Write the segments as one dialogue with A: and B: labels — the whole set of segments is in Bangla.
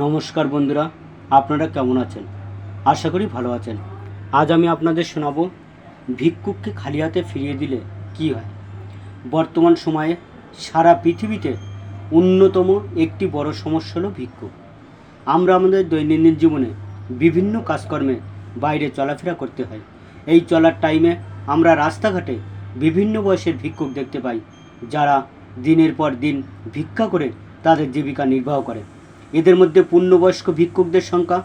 A: নমস্কার বন্ধুরা, আপনারা কেমন আছেন? আশা করি ভালো আছেন। আজ আমি আপনাদের শোনাব, ভিক্ষুককে খালি হাতে ফিরিয়ে দিলে কি হয়? বর্তমান সময়ে সারা পৃথিবীতে অন্যতম একটি বড় সমস্যা হলো ভিক্ষুক। আমরা আমাদের দৈনন্দিন জীবনে বিভিন্ন কাজকর্মে বাইরে চলাফেরা করতে হয়। এই চলার টাইমে আমরা রাস্তাঘাটে বিভিন্ন বয়সের ভিক্ষুক দেখতে পাই, যারা দিনের পর দিন ভিক্ষা করে তাদের জীবিকা নির্বাহ করে। এদের মধ্যে পূর্ণবয়স্ক ভিক্ষুকদের সংখ্যা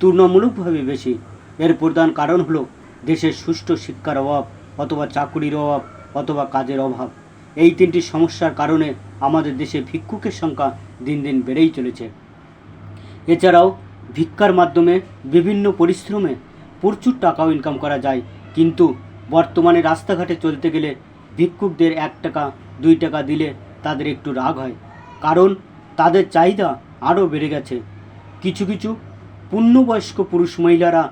A: তুলনামূলকভাবে বেশি। এর প্রধান কারণ হলো দেশের সুষ্ঠু শিক্ষার অভাব অথবা চাকুরির অভাব অথবা কাজের অভাব। এই তিনটি সমস্যার কারণে আমাদের দেশে ভিক্ষুকের সংখ্যা দিন দিন বেড়েই চলেছে। এছাড়াও ভিক্ষার মাধ্যমে বিভিন্ন পরিশ্রমে প্রচুর টাকাও ইনকাম করা যায়। কিন্তু বর্তমানে রাস্তাঘাটে চলতে গেলে ভিক্ষুকদের এক টাকা, দুই টাকা দিলে তাদের একটু রাগ হয়। কারণ তাদের চাহিদা আরও বেড়ে গেছে। কিছু কিছু পূর্ণবয়স্ক পুরুষ মহিলারা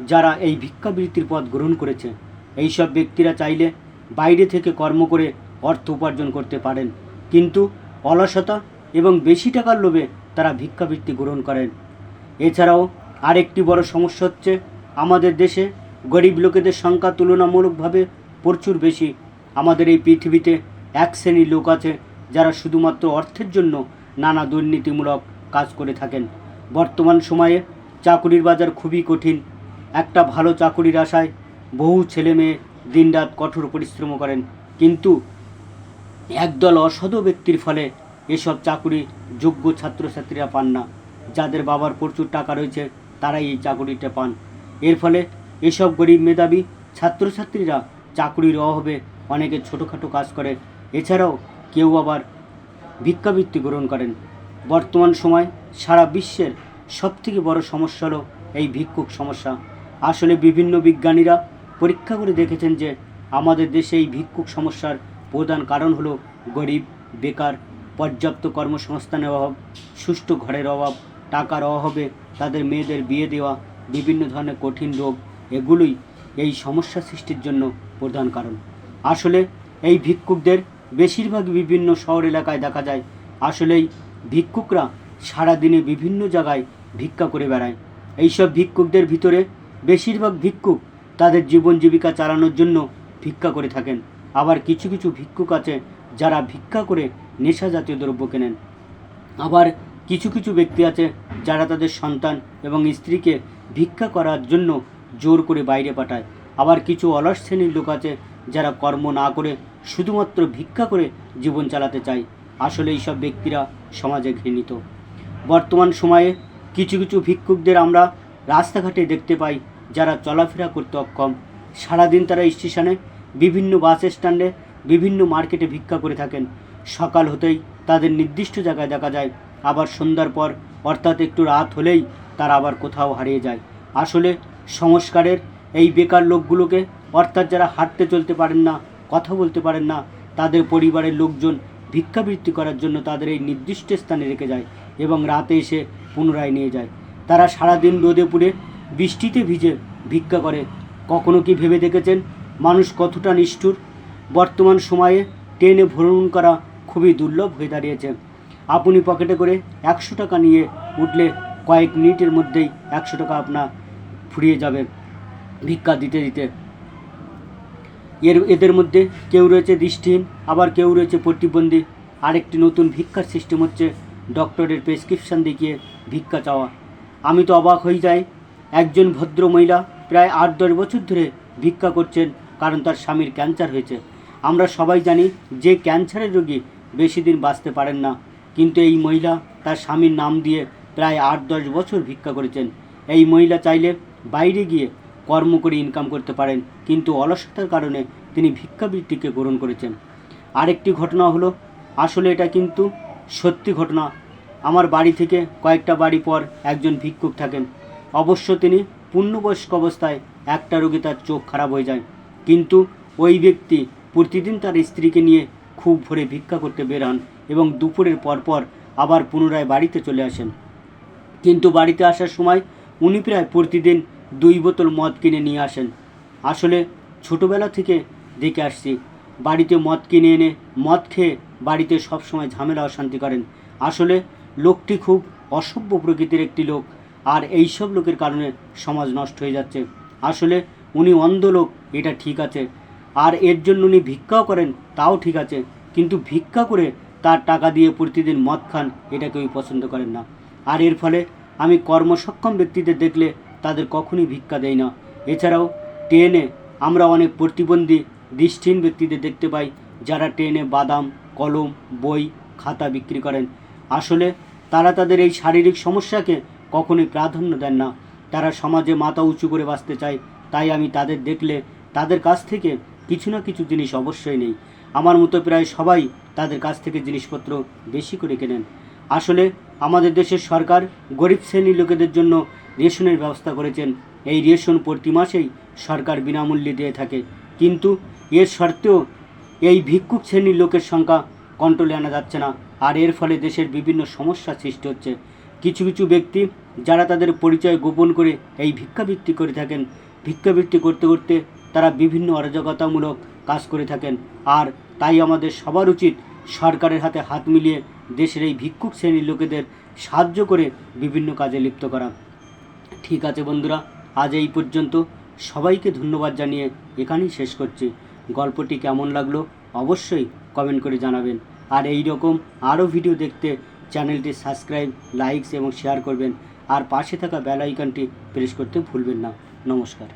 A: যারা এই ভিক্ষাবৃত্তির পথ গ্রহণ করেছে এই সব ব্যক্তিরা চাইলে বাইরে থেকে কর্ম করে অর্থ উপার্জন করতে পারেন। কিন্তু অলসতা এবং বেশি টাকার লোভে তারা ভিক্ষাবৃত্তি গ্রহণ করেন। এছাড়াও আরেকটি বড় সমস্যা হচ্ছে, আমাদের দেশে গরিব লোকেদের সংখ্যা তুলনামূলকভাবে প্রচুর বেশি। আমাদের এই পৃথিবীতে এক শ্রেণির লোক আছে যারা শুধুমাত্র অর্থের জন্য নানা দুর্নীতিমূলক কাজ করে থাকেন। বর্তমান সময়ে চাকুরির বাজার খুবই কঠিন। একটা ভালো চাকুরির আশায় বহু ছেলে মেয়ে দিনরাত কঠোর পরিশ্রম করেন। কিন্তু একদল অসাধু ব্যক্তির ফলে এসব চাকুরি যোগ্য ছাত্রছাত্রীরা পান না। যাদের বাবার প্রচুর টাকা রয়েছে, তারাই এই চাকুরিটা পান। এর ফলে এসব গরিব মেধাবী ছাত্রছাত্রীরা চাকুরির অভাবে অনেকে ছোটোখাটো কাজ করে। এছাড়াও কেউ আবার ভিক্ষাবৃত্তি গ্রহণ করেন। বর্তমান সময় সারা বিশ্বের সবথেকে বড় সমস্যা হলো এই ভিক্ষুক সমস্যা। আসলে বিভিন্ন বিজ্ঞানীরা পরীক্ষা করে দেখেছেন যে আমাদের দেশে এই ভিক্ষুক সমস্যার প্রধান কারণ হলো গরিব, বেকার, পর্যাপ্ত কর্মসংস্থানের অভাব, সুষ্ঠু ঘরের অভাব, টাকার অভাবে তাদের মেয়েদের বিয়ে দেওয়া, বিভিন্ন ধরনের কঠিন রোগ, এগুলোই এই সমস্যা সৃষ্টির জন্য প্রধান কারণ। আসলে এই ভিক্ষুকদের বেশিরভাগ বিভিন্ন শহর এলাকায় দেখা যায়, আসলেই ভিক্ষুকরা সারাদিনে বিভিন্ন জায়গায় ভিক্ষা করে বেড়ায়। এইসব ভিক্ষুকদের ভিতরে বেশিরভাগ ভিক্ষুক তাদের জীবন জীবিকা চালানোর জন্য ভিক্ষা করে থাকেন। আবার কিছু কিছু ভিক্ষুক আছে যারা ভিক্ষা করে নেশা জাতীয় দ্রব্য কেনেন। আবার কিছু কিছু ব্যক্তি আছে যারা তাদের সন্তান এবং স্ত্রীকে ভিক্ষা করার জন্য জোর করে বাইরে পাঠায়। আবার কিছু অলস শ্রেণির লোক আছে যারা কর্ম না করে শুধুমাত্র ভিক্ষা করে জীবন চালাতে চায়। আসলে এইসব ব্যক্তিরা সমাজে ঘৃণিত। বর্তমান সময়ে কিছু কিছু ভিক্ষুকদের আমরা রাস্তাঘাটে দেখতে পাই, যারা চলাফেরা করতে অক্ষম। সারাদিন তারা স্টেশনে বিভিন্ন বাস স্ট্যান্ডে বিভিন্ন মার্কেটে ভিক্ষা করে থাকেন। সকাল হতেই তাদের নির্দিষ্ট জায়গায় দেখা যায়, আবার সন্ধ্যার পর অর্থাৎ একটু রাত হলেই তারা আবার কোথাও হারিয়ে যায়। আসলে সংস্কারের এই বেকার লোকগুলোকে, অর্থাৎ যারা হাঁটতে চলতে পারেন না, কথা বলতে পারেন না, তাদের পরিবারের লোকজন ভিক্ষাবৃত্তি করার জন্য তাদের এই নির্দিষ্ট স্থানে রেখে যায় এবং রাতে এসে পুনরায় নিয়ে যায়। তারা সারাদিন রোদে পুড়ে বৃষ্টিতে ভিজে ভিক্ষা করে। কখনো কি ভেবে দেখেছেন? মানুষ কতটা নিষ্ঠুর। বর্তমান সময়ে ট্রেনে ভ্রমণ করা খুবই দুর্লভ হয়ে দাঁড়িয়েছে। আপনি পকেটে করে একশো টাকা নিয়ে উঠলে কয়েক মিনিটের মধ্যেই একশো টাকা আপনার ফুরিয়ে যাবে ভিক্ষা দিতে দিতে। এর, এদের মধ্যে কেউ রয়েছে দৃষ্টিহীন, আবার কেউ রয়েছে প্রতিবন্ধী। আরেকটি নতুন ভিক্ষার সিস্টেম হচ্ছে ডক্টরের প্রেসক্রিপশান দেখিয়ে ভিক্ষা চাওয়া। আমি তো অবাক হয়ে যাই, একজন ভদ্র মহিলা প্রায় আট দশ বছর ধরে ভিক্ষা করছেন কারণ তার স্বামীর ক্যান্সার হয়েছে। আমরা সবাই জানি যে ক্যান্সারের রোগী বেশি দিন বাঁচতে পারেন না, কিন্তু এই মহিলা তার স্বামীর নাম দিয়ে প্রায় আট দশ বছর ভিক্ষা করেছেন। এই মহিলা চাইলে বাইরে গিয়ে কর্ম করে ইনকাম করতে পারেন, কিন্তু অলসতার কারণে তিনি ভিক্ষাবৃত্তিকে গ্রহণ করেছেন। আরেকটি ঘটনা হলো, আসলে এটা কিন্তু সত্যি ঘটনা। আমার বাড়ি থেকে কয়েকটা বাড়ি পর একজন ভিক্ষুক থাকেন। অবশ্য তিনি পূর্ণবয়স্ক অবস্থায় একটা রোগে তার চোখ খারাপ হয়ে যায়। কিন্তু ওই ব্যক্তি প্রতিদিন তার স্ত্রীকে নিয়ে খুব ভোরে ভিক্ষা করতে বের হন এবং দুপুরের পরপর আবার পুনরায় বাড়িতে চলে আসেন। কিন্তু বাড়িতে আসার সময় উনি প্রায় প্রতিদিন দুই বোতল মদ কিনে নিয়ে আসেন। আসলে ছোটোবেলা থেকে দেখে আসছি, বাড়িতে মদ কিনে এনে মদ খেয়ে বাড়িতে সবসময় ঝামেলা অশান্তি করেন। আসলে লোকটি খুব অসভ্য প্রকৃতির একটি লোক, আর এই সব লোকের কারণে সমাজ নষ্ট হয়ে যাচ্ছে। আসলে উনি অন্ধ লোক, এটা ঠিক আছে। আর এর জন্য উনি ভিক্ষাও করেন, তাও ঠিক আছে। কিন্তু ভিক্ষা করে তার টাকা দিয়ে প্রতিদিন মদ খান, এটা কেউই পছন্দ করেন না। আর এর ফলে আমি কর্মসক্ষম ব্যক্তিদের দেখলে তাদের কখনই ভিক্ষা দেয় না। এছাড়াও ট্রেনে আমরা অনেক প্রতিবন্ধী, দৃষ্টিহীন ব্যক্তিদের দেখতে পাই, যারা ট্রেনে বাদাম, কলম, বই, খাতা বিক্রি করেন। আসলে তারা তাদের এই শারীরিক সমস্যাকে কখনোই প্রাধান্য দেন না। তারা সমাজে মাথা উঁচু করে বাঁচতে চায়। তাই আমি তাদের দেখলে তাদের কাছ থেকে কিছু না কিছু জিনিস অবশ্যই নেই। আমার মতো প্রায় সবাই তাদের কাছ থেকে জিনিসপত্র বেশি করে কেনেন। আসলে আমাদের দেশের সরকার গরিব শ্রেণির লোকেদের জন্য রেশনের ব্যবস্থা করেছেন। এই রেশন প্রতি মাসেই সরকার বিনামূল্যে দিয়ে থাকে। কিন্তু এর সত্ত্বেও এই ভিক্ষুক শ্রেণির লোকের সংখ্যা কন্ট্রোলে আনা যাচ্ছে না। আর এর ফলে দেশের বিভিন্ন সমস্যা সৃষ্টি হচ্ছে। কিছু কিছু ব্যক্তি যারা তাদের পরিচয় গোপন করে এই ভিক্ষাবৃত্তি করে থাকেন ভিক্ষাবৃত্তি করতে করতে তারা বিভিন্ন অরাজকতামূলক কাজ করে থাকেন। আর তাই আমাদের সবার উচিত সরকারের হাতে হাত মিলিয়ে দেশের এই ভিক্ষুক শ্রেণির লোকেদের সাহায্য করে বিভিন্ন কাজে লিপ্ত করা। ঠিক আছে বন্ধুরা, আজ এই পর্যন্ত। সবাইকে ধন্যবাদ জানিয়ে এখানেই শেষ করছি। গল্পটি কেমন লাগল অবশ্যই কমেন্ট করে জানাবেন। আর এই রকম আরও ভিডিও দেখতে চ্যানেলটি সাবস্ক্রাইব, লাইকস এবং শেয়ার করবেন। আর পাশে থাকা বেল আইকনটি প্রেস করতে ভুলবেন না। নমস্কার।